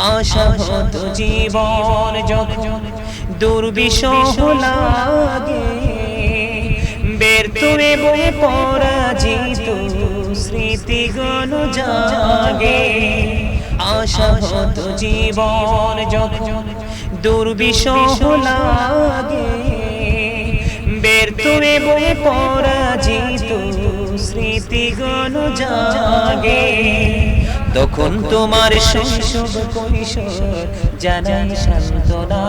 আশা হতো জীবন যখন দুর্বিষহ লাগে। ব্যর্থ এবং পরাজিত স্মৃতিগণ জাগে। আশা হতো জীবন যখন দুর্বিষহ লাগে। ব্যর্থ এবং পরাজিত স্মৃতিগণ জাগে। তখন তোমার শৈশব কৈশোর জানাই সান্ত্বনা।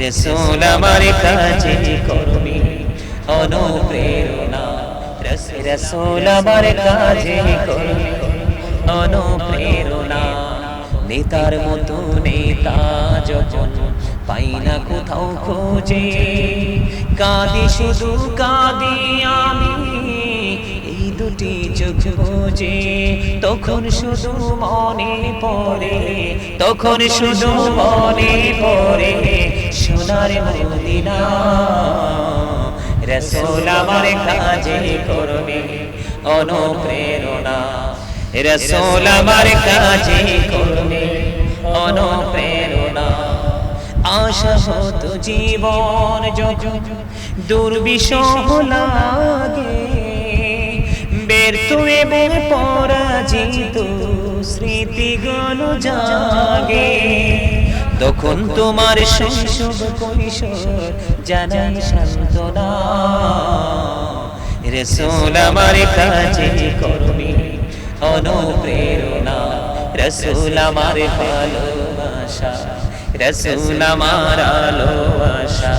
রসুল আমার কাছে করবি অনুপ্রেরণা। রসুল আমার কাছে করবি অনুপ্রেরণা। নেতার মতো নেতা যখন পাই না কোথাও খোঁজে কাঁদি শুধু কাঁদি আমি এই দুটি চোখ বুঝে তখন শুধু মনে পড়ে, তখন শুধু মনে পড়ে, সোনার মদিনা। রসোল আমার কাজে করবে অনুপ্রেরণা। রসোল আমার কাজে করবে অনুপ্রেরণা। আশা হতো জীবন যখন দুর্বিষহ লাগে। ব্যর্থ এবং পরাজিত স্মৃতিগণ জাগে। তখন তোমার শৈশব কৈশোর জানাই সান্ত্বনা। রসুল আমার কাছে অনুপ্রেরণা। রসুল আমার ভালোবাসা, রসুল আমার আলো আশা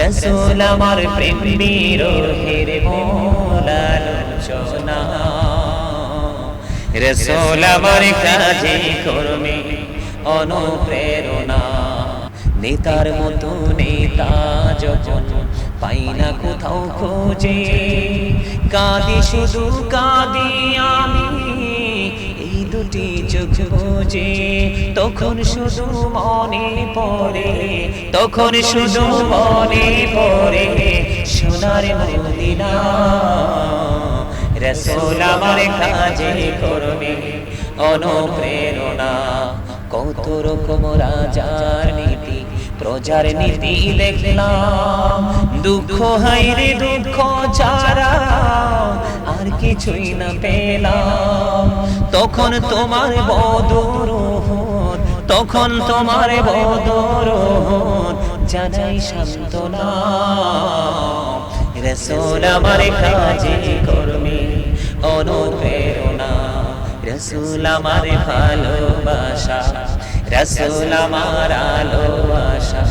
রসুল আমার প্রেম বিরোহের মোলালোচনা রসুল আমার কাজে অনুপ্রেরণা। নেতার মতো নেতা যখন পাই না কোথাও খোঁজে, কাঁদি শুধু কাঁদি আমি, এই দুটি চোখ বোঝে তখন শুধু মনে পড়ে, তখন শুধু মনে পড়ে সোনার মদিনা। রসোল আমার কাজে করবে, অনুপ্রেরণা। কত রকম রাজার নীতি, প্রজার নীতি দেখলাম। দুঃখ হাইরে দুঃখ ছাড়া আর কিছুই না পেলাম। তখন তোমার বদর তখন তোমার বদর জানাই সান্ত্বনা। রসোল আমার কাজে করবে অনুপ্রেরণা। রসুল আমার ভালোবাসা, রসুল আমার আলো আশা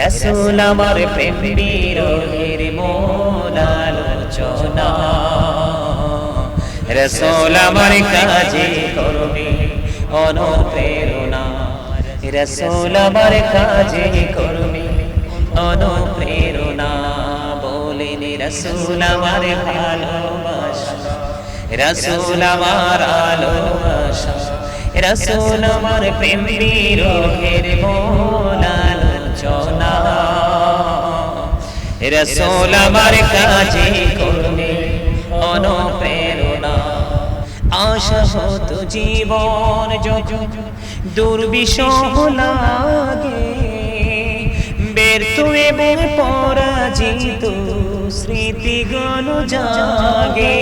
রসুল আমার প্রেম বিরোহের মোলালোচনা রসুল আমার কাজে করবে অনুপ্রেরণা। রসুল আমার কাজে করবে অনুপ্রেরণা। রসুল আমার ভালোবাসা রসুল আমার আলো আশা রসুল আমার প্রেম বিরোহের মোলালোচনা রসুল আমার কাজে করবে অনুপ্রেরণা। আশা হতো জীবন যখন দুর্বিষহ লাগে, ব্যর্থ এবং পরাজিত স্মৃতিগণ জাগে।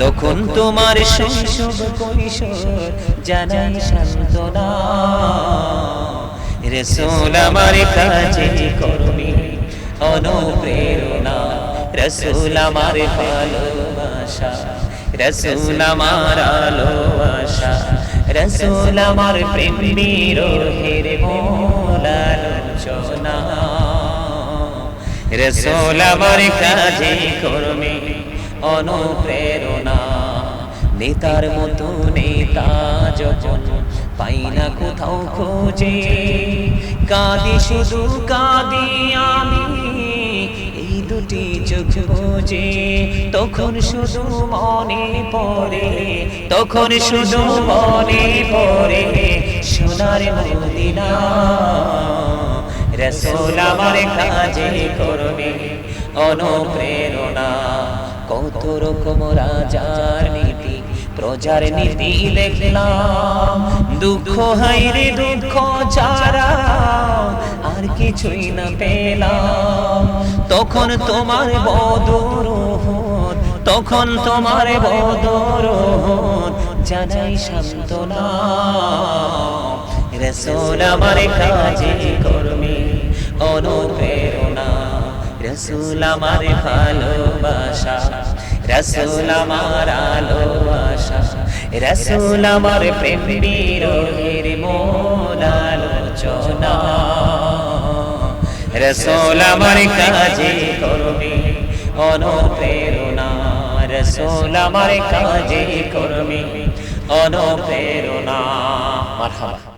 তখন তোমার শৈশব কৈশোর জানাই সান্ত্বনা। রসুল আমার কাছে করবি অনুপ্রেরণা। রসুল আমার ভালোবাসা। রসুল আমার আলো আশা রসুল আমার প্রেম বিরোহের মোলালোচনা রসুল আমার কাজে অনুপ্রেরণা। নেতার মতো নেতা যখন পাই না কোথাও খোঁজে কাঁদি শুধু কাঁদি আমি এই দুটি চোখ বোঝে তখন শুধু মনে পড়ে তখন শুধু মনে পড়ে সোনার মদিনা। রসোল আমার কাজে করবে, অনুপ্রেরণা। কত রকম রাজার নীতি, প্রজার নীতি দেখলাম। দুঃখ হাইরে দুঃখ ছাড়া আর কিছুই না পেলাম। তখন তোমার বদর তখন তোমার বদর জানাই সান্তনা রসোল আমার কাজে কর্মী অনুপ্রেরণা। রসুল আমার ভালোবাসা, রসুল আমার আলোবাসা, রসুল আমার প্রেম বিরোধীর মূল আলোচনা। রসুল আমার কাজে কর্মী অনুপ্রেরণা, রসুল আমার কাজে কর্মী অনুপ্রেরণা। মারহাবা।